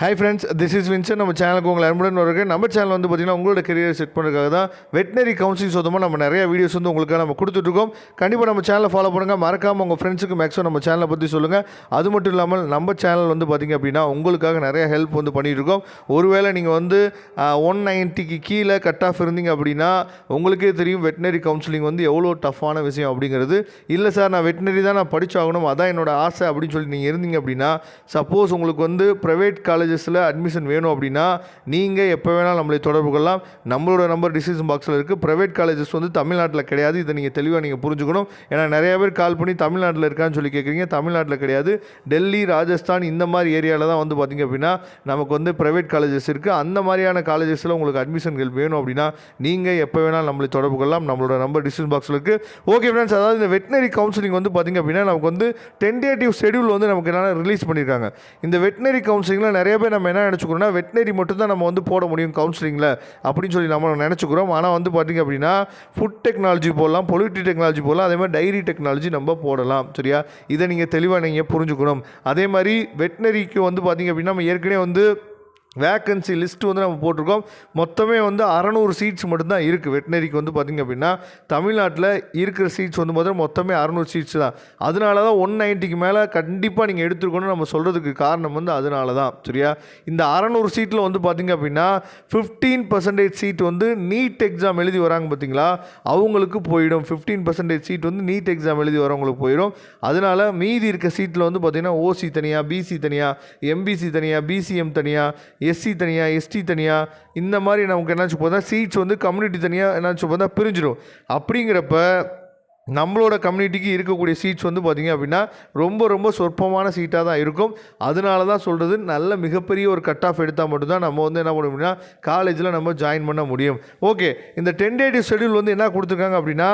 Hi friends this is Vinson நம்ம சேனலுக்கு உங்களை அன்புடன் வருகிற நம்ம சேனல் வந்து பார்த்தீங்கன்னா உங்களோட கெரியர் செட் பண்ணுறதுக்காக தான் வெட்டினரி கவுன்சிலிங் சொந்தமாக நம்ம நிறைய வீடியோஸ் வந்து உங்களுக்கு நம்ம கொடுத்துட்ருக்கோம் கண்டிப்பாக நம்ம சேனலை ஃபாலோ பண்ணுங்கள் மறக்காமல் உங்கள் ஃப்ரெண்ட்ஸுக்கு மேக்ஸிமம் நம்ம சேனலை பற்றி சொல்லுங்கள் அது மட்டும் இல்லாமல் நம்ம சேனல் வந்து பார்த்திங்க அப்படின்னா உங்களுக்காக நிறைய ஹெல்ப் வந்து பண்ணிகிட்ருக்கோம் இருக்கோம். ஒருவேளை நீங்கள் வந்து ஒன் நைன்ட்டிக்கு கீழே கட் ஆஃப் இருந்தீங்க அப்படின்னா உங்களுக்கே தெரியும் வெட்டினரி கவுன்சிலிங் வந்து எவ்வளோ டஃப்பான விஷயம் அப்படிங்கிறது. இல்லை சார் நான் வெட்டினரி தான் நான் படிச்சாகணும். அதான் என்னோட ஆசை அப்படின்னு சொல்லி நீங்கள் இருந்தீங்க அப்படின்னா சப்போஸ் உங்களுக்கு வந்து ப்ரைவேட் காலேஜ் காலேஜஸில் அட்மிஷன் வேணும் அப்படின்னா நீங்கள் எப்போ வேணாலும் நம்மளை தொடர்பு கொள்ளலாம். நம்மளோட நம்பர் டிசிஷன் பாக்ஸில் இருக்குது ப்ரைவேட் காலேஜஸ் வந்து தமிழ்நாட்டில் கிடையாது. இதை நீங்கள் தெளிவாக நீங்கள் புரிஞ்சுக்கணும். ஏன்னா நிறைய பேர் கால் பண்ணி தமிழ்நாட்டில் இருக்கான்னு சொல்லி கேட்குறீங்க தமிழ்நாட்டில் கிடையாது. டெல்லி ராஜஸ்தான் இந்த மாதிரி ஏரியாவில் தான் வந்து பார்த்திங்க அப்படின்னா நமக்கு வந்து ப்ரைவேட் காலேஜஸ் இருக்குது அந்த மாதிரியான காலேஜஸில் உங்களுக்கு அட்மிஷன்கள் வேணும் அப்படின்னா நீங்கள் எப்போ வேணாலும் நம்மளை தொடர்பு கொள்ளலாம். நம்மளோட நம்பர் டிசிஷன் பாக்ஸில் இருக்குது ஓகே ஃப்ரெண்ட்ஸ் அதாவது இந்த வெட்டினரி கவுன்சிலிங் வந்து பார்த்திங்க அப்படின்னா நமக்கு வந்து டென்டேட்டிவ் ஷெடியூல் வந்து நமக்கு என்னென்ன ரிலீஸ் பண்ணியிருக்காங்க இந்த வெட்டினரி கவுன்சிலிங்கில் நிறைய பேர் நம்ம என்ன நினச்சிக்கிறோம்னா வெட்டினரி மட்டும் தான் நம்ம வந்து போட முடியும் கவுன்சிலிங்கில் அப்படின்னு சொல்லி நம்ம நினச்சிக்கிறோம். ஆனால் வந்து பார்த்திங்க அப்படின்னா ஃபுட் டெக்னாலஜி போடலாம் பொலிட்டி டெக்னாலஜி போடலாம் அதே மாதிரி டைரி டெக்னாலஜி நம்ம போடலாம் சரியா? இதை நீங்கள் தெளிவாக நீங்கள் புரிஞ்சுக்கணும். அதே மாதிரி வெட்டினரிக்கு வந்து பார்த்திங்க அப்படின்னா நம்ம ஏற்கனவே வந்து வேக்கன்சி லிஸ்ட்டு வந்து நம்ம போட்டிருக்கோம். மொத்தமே வந்து அறநூறு சீட்ஸ் மட்டும்தான் இருக்குது வெட்டினரிக்கு வந்து பார்த்திங்க அப்படின்னா தமிழ்நாட்டில் இருக்கிற சீட்ஸ் வந்து பார்த்தா மொத்தமே அறநூறு சீட்ஸ் தான். அதனால தான் ஒன் நைன்ட்டிக்கு மேலே கண்டிப்பாக நீங்கள் எடுத்துருக்கணும்னு நம்ம சொல்கிறதுக்கு காரணம் வந்து அதனால தான் சரியா? இந்த அறநூறு சீட்டில் வந்து பார்த்திங்க அப்படின்னா ஃபிஃப்டீன் பர்சன்டேஜ் சீட் வந்து நீட் எக்ஸாம் எழுதி வராங்க பார்த்தீங்களா அவங்களுக்கு போயிடும். ஃபிஃப்டீன் பர்சன்டேஜ் சீட் வந்து நீட் எக்ஸாம் எழுதி வரவங்களுக்கு போயிடும். அதனால் மீதி இருக்க சீட்டில் வந்து பார்த்திங்கன்னா ஓசி தனியாக பிசி தனியாக எம்பிசி தனியாக பிசிஎம் தனியாக எஸ்சி தனியாக எஸ்டி தனியாக இந்த மாதிரி நமக்கு என்னாச்சு போதா சீட்ஸ் வந்து கம்யூனிட்டி தனியாக என்னாச்சு போதா பிரிஞ்சிடும். அப்படிங்கிறப்ப நம்மளோட கம்யூனிட்டிக்கு இருக்கக்கூடிய சீட்ஸ் வந்து பார்த்திங்க அப்படின்னா ரொம்ப ரொம்ப சொற்பமான சீட்டாக தான் இருக்கும். அதனால தான் சொல்கிறது நல்ல மிகப்பெரிய ஒரு கட் ஆஃப் எடுத்தால் மட்டும்தான் நம்ம வந்து என்ன பண்ண முடியும்னா காலேஜில் நம்ம ஜாயின் பண்ண முடியும். ஓகே இந்த டென்டேட்டிவ் ஷெடியூல் வந்து என்ன கொடுத்துருக்காங்க அப்படின்னா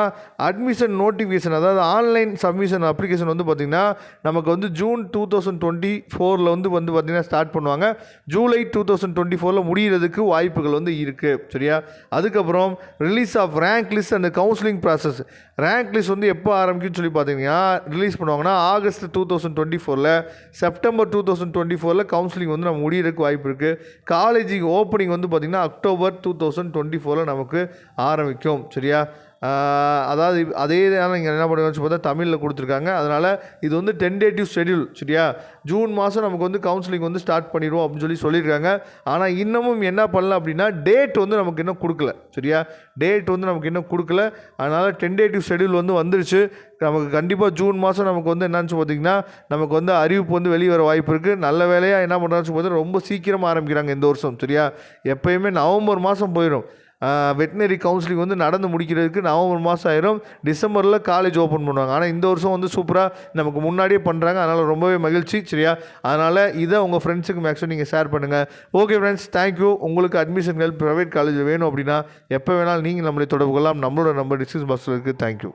அட்மிஷன் நோட்டிஃபிகேஷன் அதாவது ஆன்லைன் சப்மிஷன் அப்ளிகேஷன் வந்து பார்த்திங்கன்னா நமக்கு வந்து ஜூன் டூ தௌசண்ட் டுவெண்ட்டி ஃபோரில் வந்து வந்து பார்த்திங்கன்னா ஸ்டார்ட் பண்ணுவாங்க. ஜூலை டூ தௌசண்ட் டுவெண்ட்டி ஃபோரில் முடிகிறதுக்கு வாய்ப்புகள் வந்து இருக்குது சரியா? அதுக்கப்புறம் release of rank list and counselling process rank list வந்து எப்போ ஆரம்பிக்கும்னு சொல்லி பார்த்தீங்கன்னா ரிலீஸ் பண்ணுவாங்கன்னா ஆகஸ்ட் டூ தௌசண்ட் டுவெண்ட்டி ஃபோரில் செப்டம்பர் டூ தௌசண்ட் டுவெண்ட்டி ஃபோரில் கவுன்சிலிங் வந்து நம்ம முடியறதுக்கு வாய்ப்பு இருக்குது காலேஜுக்கு ஓப்பனிங் வந்து பார்த்திங்கன்னா அக்டோபர் டூ தௌசண்ட் டுவெண்ட்டி ஃபோரில் நமக்கு ஆரம்பிக்கும். சரியா? அதாவது அதே தான் இங்கே என்ன பண்ணுங்கன்னு சொல்லி பார்த்தா தமிழில் கொடுத்துருக்காங்க. அதனால் இது வந்து டென்டேட்டிவ் ஷெடியூல் சரியா? ஜூன் மாதம் நமக்கு வந்து கவுன்சிலிங் வந்து ஸ்டார்ட் பண்ணிடுவோம் அப்படின்னு சொல்லி சொல்லியிருக்காங்க. ஆனால் இன்னமும் என்ன பண்ணல அப்படின்னா டேட் வந்து நமக்கு இன்னும் கொடுக்கல சரியா? டேட் வந்து நமக்கு இன்னும் கொடுக்கல. அதனால் டென்டேட்டிவ் ஷெடியூல் வந்து வந்துருச்சு. நமக்கு கண்டிப்பாக ஜூன் மாதம் நமக்கு வந்து என்னன்னு பார்த்தீங்கன்னா நமக்கு வந்து அறிவிப்பு வந்து வெளியே வர வாய்ப்பு இருக்குது நல்ல வேலையாக என்ன பண்ணுறான்னு பார்த்தா ரொம்ப சீக்கிரமாக ஆரம்பிக்கிறாங்க இந்த வருஷம் சரியா? எப்பயுமே நவம்பர் மாதம் போயிடும். வெட்டினரி கவுன்சிலிங் வந்து நடந்து முடிக்கிறதுக்கு நவம்பர் மாதம் ஆயிரும். டிசம்பரில் காலேஜ் ஓப்பன் பண்ணுவாங்க. ஆனால் இந்த வருஷம் வந்து சூப்பராக நமக்கு முன்னாடியே பண்ணுறாங்க அதனால் ரொம்பவே மகிழ்ச்சி சரியா? அதனால் இதை உங்கள் ஃப்ரெண்ட்ஸுக்கு மேக்ஸிமம் நீங்கள் ஷேர் பண்ணுங்கள் ஓகே ஃப்ரெண்ட்ஸ் தேங்க்யூ உங்களுக்கு அட்மிஷன்கள் ப்ரைவேட் காலேஜ் வேணும் அப்படின்னா எப்போ வேணாலும் நீங்கள் நம்மளை தொடர்பு கொள்ளலாம். நம்மளோட நம்பர் டிஸ்கிரிப்ஷன் பாக்ஸில் இருக்குது தேங்க்யூ